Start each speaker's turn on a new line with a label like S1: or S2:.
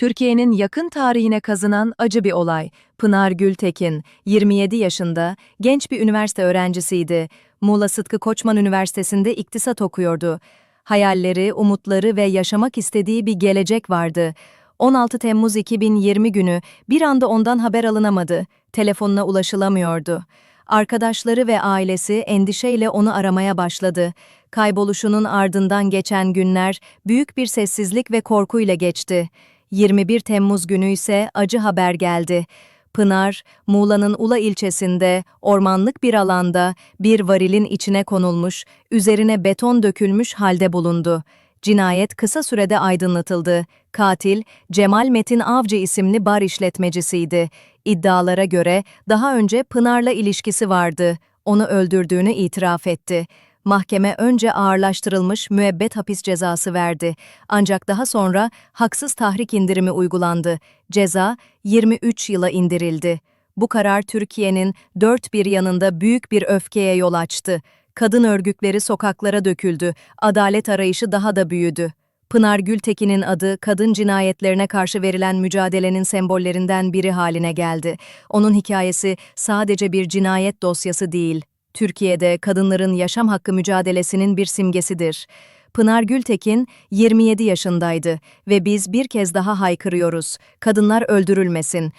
S1: Türkiye'nin yakın tarihine kazınan acı bir olay. Pınar Gültekin, 27 yaşında, genç bir üniversite öğrencisiydi. Muğla Sıtkı Koçman Üniversitesi'nde iktisat okuyordu. Hayalleri, umutları ve yaşamak istediği bir gelecek vardı. 16 Temmuz 2020 günü bir anda ondan haber alınamadı. Telefonuna ulaşılamıyordu. Arkadaşları ve ailesi endişeyle onu aramaya başladı. Kayboluşunun ardından geçen günler büyük bir sessizlik ve korkuyla geçti. 21 Temmuz günü ise acı haber geldi. Pınar, Muğla'nın Ula ilçesinde, ormanlık bir alanda bir varilin içine konulmuş, üzerine beton dökülmüş halde bulundu. Cinayet kısa sürede aydınlatıldı. Katil, Cemal Metin Avcı isimli bar işletmecisiydi. İddialara göre daha önce Pınar'la ilişkisi vardı. Onu öldürdüğünü itiraf etti. Mahkeme önce ağırlaştırılmış müebbet hapis cezası verdi. Ancak daha sonra haksız tahrik indirimi uygulandı. Ceza 23 yıla indirildi. Bu karar Türkiye'nin dört bir yanında büyük bir öfkeye yol açtı. Kadın örgütleri sokaklara döküldü. Adalet arayışı daha da büyüdü. Pınar Gültekin'in adı kadın cinayetlerine karşı verilen mücadelenin sembollerinden biri haline geldi. Onun hikayesi sadece bir cinayet dosyası değil, Türkiye'de kadınların yaşam hakkı mücadelesinin bir simgesidir. Pınar Gültekin 27 yaşındaydı ve biz bir kez daha haykırıyoruz. Kadınlar öldürülmesin.